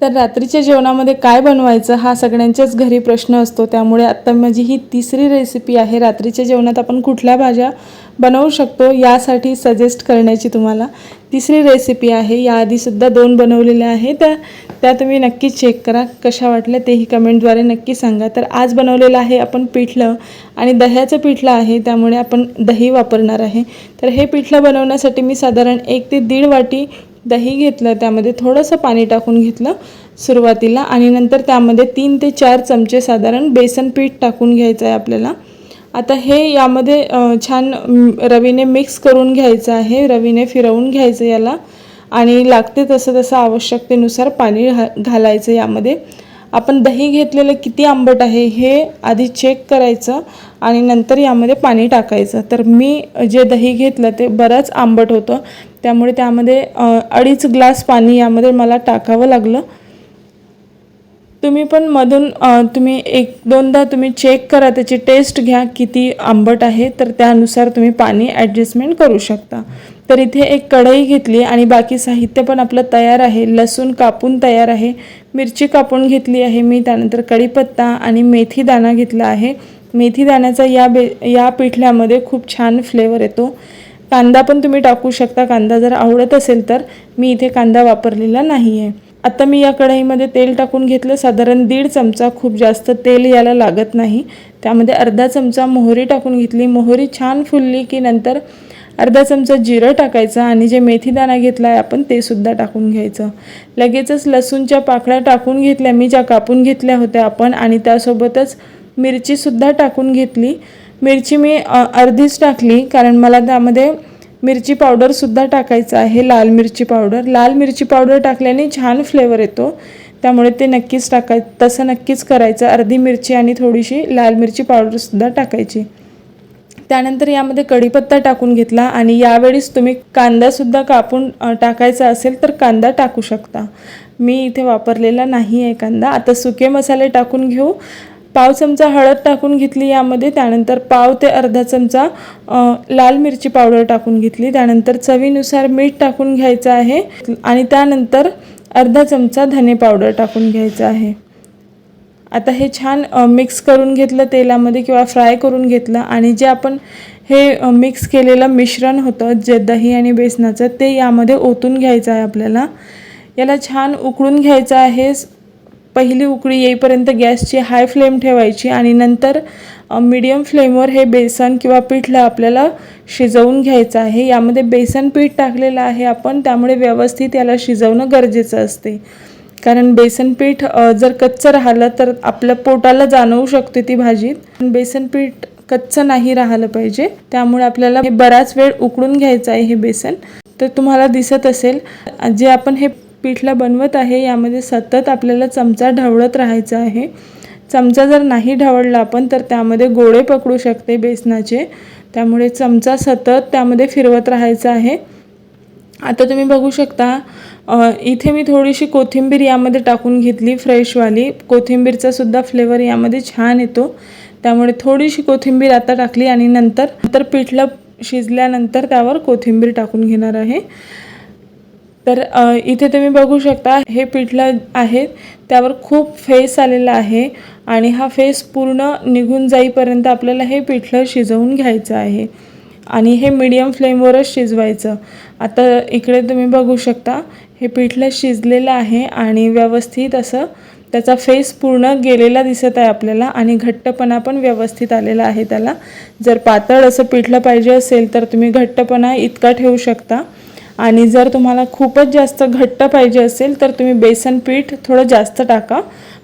तर रात्रीच्या जेवणामध्ये काय बनवायचं हा सगळ्यांच्याच घरी प्रश्न असतो. त्यामुळे आत्ता माझी ही तिसरी रेसिपी आहे. रात्रीच्या जेवणात आपण कुठल्या भाज्या बनवू शकतो यासाठी सजेस्ट करण्याची तुम्हाला तिसरी रेसिपी आहे. याआधीसुद्धा दोन बनवलेल्या आहे त्या त्या तुम्ही नक्की चेक करा. कशा वाटल्या तेही कमेंटद्वारे नक्की सांगा. तर आज बनवलेलं आहे आपण पिठलं आणि दह्याचं पिठलं आहे. त्यामुळे आपण दही वापरणार आहे. तर हे पिठलं बनवण्यासाठी मी साधारण एक ते दीड वाटी दही घेतलं त्यामध्ये थोडंसं पाणी टाकून घेतलं सुरुवातीला आणि नंतर त्यामध्ये तीन ते चार चमचे साधारण बेसन पीठ टाकून घ्यायचं आहे आपल्याला. आता हे यामध्ये छान रवीने मिक्स करून घ्यायचं आहे रवीने फिरवून घ्यायचं याला आणि लागते तसं तसं आवश्यकतेनुसार पाणी घा घालायचं यामध्ये. आपण दही घेतलेलं किती आंबट आहे हे आधी चेक करायचं आणि नंतर यामध्ये पाणी टाकायचं. तर मी जे दही घेतलं ते बरंच आंबट होतं. त्यामुळे त्यामध्ये अडीच ग्लास पाणी यामध्ये मला टाकावं लागलं. तुम्ही पण मधून तुम्ही एक दोनदा तुम्ही चेक करा त्याची टेस्ट घ्या किती आंबट आहे तर त्यानुसार तुम्ही पाणी ॲडजस्टमेंट करू शकता. तर इथे एक कढई घेतली आणि बाकी साहित्य पण आपलं तयार आहे. लसूण कापून तयार आहे मिरची कापून घेतली आहे मी त्यानंतर कढीपत्ता आणि मेथी दाणा घेतला आहे. मेथी दाण्याचा या बे या पिठल्यामध्ये खूप छान फ्लेवर येतो. कांदा पण तुम्ही टाकू शकता. कांदा जर आवडत असेल तर मी इथे कांदा वापरलेला नाही आहे आता मी या कढईमध्ये तेल टाकून घेतलं. साधारण दीड चमचा खूप जास्त तेल याला लागत नाही. त्यामध्ये अर्धा चमचा मोहरी टाकून घेतली. मोहरी छान फुलली की नंतर अर्धा चमचा जिरं टाकायचं आणि जे मेथीदाणा घेतला आहे आपण ते सुद्धा टाकून घ्यायचं. लगेचच लसूणच्या पाकळ्या टाकून घेतल्या. मी ज्या कापून घेतल्या होत्या आपण आणि त्यासोबतच मिरचीसुद्धा टाकून घेतली. मिरची मी अर्धीच टाकली कारण मला त्यामध्ये मिरची पावडरसुद्धा टाकायचं आहे लाल मिरची पावडर लाल मिरची पावडर टाकल्याने छान फ्लेवर येतो. त्यामुळे ते नक्कीच टाकाय तसं नक्कीच करायचं. अर्धी मिरची आणि थोडीशी लाल मिरची पावडरसुद्धा टाकायची. त्यानंतर यामध्ये कढीपत्ता टाकून घेतला आणि यावेळीस तुम्ही कांदासुद्धा कापून टाकायचा असेल तर कांदा टाकू शकता. मी इथे वापरलेला नाही आहे कांदा. आता सुके मसाले टाकून घेऊ. पाव चमचा हळद टाकून घेतली यामध्ये त्यानंतर पाव ते अर्धा चमचा लाल मिरची पावडर टाकून घेतली. त्यानंतर चवीनुसार मीठ टाकून घ्यायचं आहे आणि त्यानंतर अर्धा चमचा धने पावडर टाकून घ्यायचं आहे. आता हे छान मिक्स करून घेतलं तेलामध्ये किंवा फ्राय करून घेतलं आणि जे आपण हे मिक्स केलेलं मिश्रण होतं जे दही आणि बेसनाचं ते यामध्ये ओतून घ्यायचं आहे आपल्याला. याला छान उकळून घ्यायचं आहे. पहिली उकळी येईपर्यंत गॅसची हाय फ्लेम ठेवायची आणि नंतर मीडियम फ्लेमवर हे बेसन किंवा पीठला आपल्याला शिजवून घ्यायचं आहे. यामध्ये बेसन पीठ टाकलेलं आहे आपण त्यामुळे व्यवस्थित याला शिजवणं गरजेचं असते. कारण बेसन पीठ जर कच्चं राहिलं तर आपल्या पोटाला जाणवू शकते ती भाजी. बेसन पीठ कच्चं नाही राहिलं पाहिजे. त्यामुळे आपल्याला हे बराच वेळ उकळून घ्यायचं आहे हे बेसन. तर तुम्हाला दिसत असेल जे आपण हे पिठला बनवत आहे यामध्ये सतत आपल्याला चमचा ढवळत राहायचा आहे. चमचा जर नाही ढवळला आपण तर त्यामध्ये गोळे पकडू शकते बेसनाचे. त्यामुळे चमचा सतत त्यामध्ये फिरवत राहायचा आहे. आता तुम्ही बघू शकता इथे मी थोडीशी कोथिंबीर यामध्ये टाकून घेतली फ्रेशवाली. कोथिंबीरचा सुद्धा फ्लेवर यामध्ये छान येतो. त्यामुळे थोडीशी कोथिंबीर आता टाकली आणि नंतर नंतर पिठलं शिजल्यानंतर त्यावर कोथिंबीर टाकून घेणार आहे. तर इथे तुम्ही बघू शकता हे पिठलं आहे त्यावर खूप फेस आलेला आहे आणि हा फेस पूर्ण निघून जाईपर्यंत आपल्याला हे पिठलं शिजवून घ्यायचं आहे आणि हे मीडियम फ्लेमवरच शिजवायचं. आता इकडे तुम्ही बघू शकता हे पिठलं शिजलेलं आहे आणि व्यवस्थित असं त्याचा फेस पूर्ण गेलेला दिसत आहे आपल्याला आणि घट्टपणा पण व्यवस्थित आलेला आहे त्याला. जर पातळ असं पिठलं पाहिजे असेल तर तुम्ही घट्टपणा इतका ठेवू शकता. आणि जर तुम्हाला खूपच जास्त घट्ट पाहिजे असेल तर तुम्ही बेसन पीठ थोडं जास्त टाका.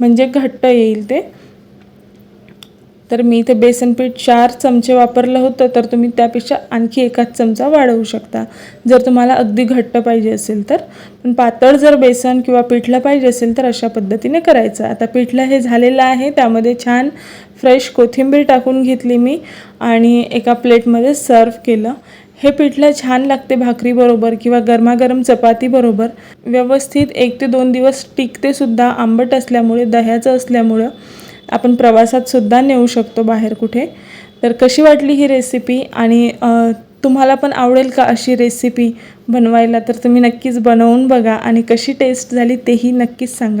म्हणजे घट्ट येईल ते. तर मी इथे बेसन पीठ चार चमचे वापरलं होतं तर तुम्ही त्यापेक्षा आणखी एकाच चमचा वाढवू शकता. जर तुम्हाला अगदी घट्ट पाहिजे असेल तर. पण पातळ जर बेसन किंवा पिठलं पाहिजे असेल तर अशा पद्धतीने करायचं. आता पिठलं हे झालेलं आहे त्यामध्ये छान फ्रेश कोथिंबीर टाकून घेतली मी आणि एका प्लेटमध्ये सर्व केलं. हे पिठलं छान लागते भाकरीबरोबर किंवा गरमागरम चपातीबरोबर व्यवस्थित एक ते दोन दिवस टिकते सुद्धा आंबट असल्यामुळे दह्याचं असल्यामुळं आपण प्रवासात सुद्धा नेऊ शकतो बाहेर कुठे. तर कशी वाटली ही रेसिपी आणि तुम्हाला पण आवडेल का अशी रेसिपी बनवायला? तर तुम्ही नक्कीच बनवून बघा आणि कशी टेस्ट झाली तेही नक्कीच सांगा.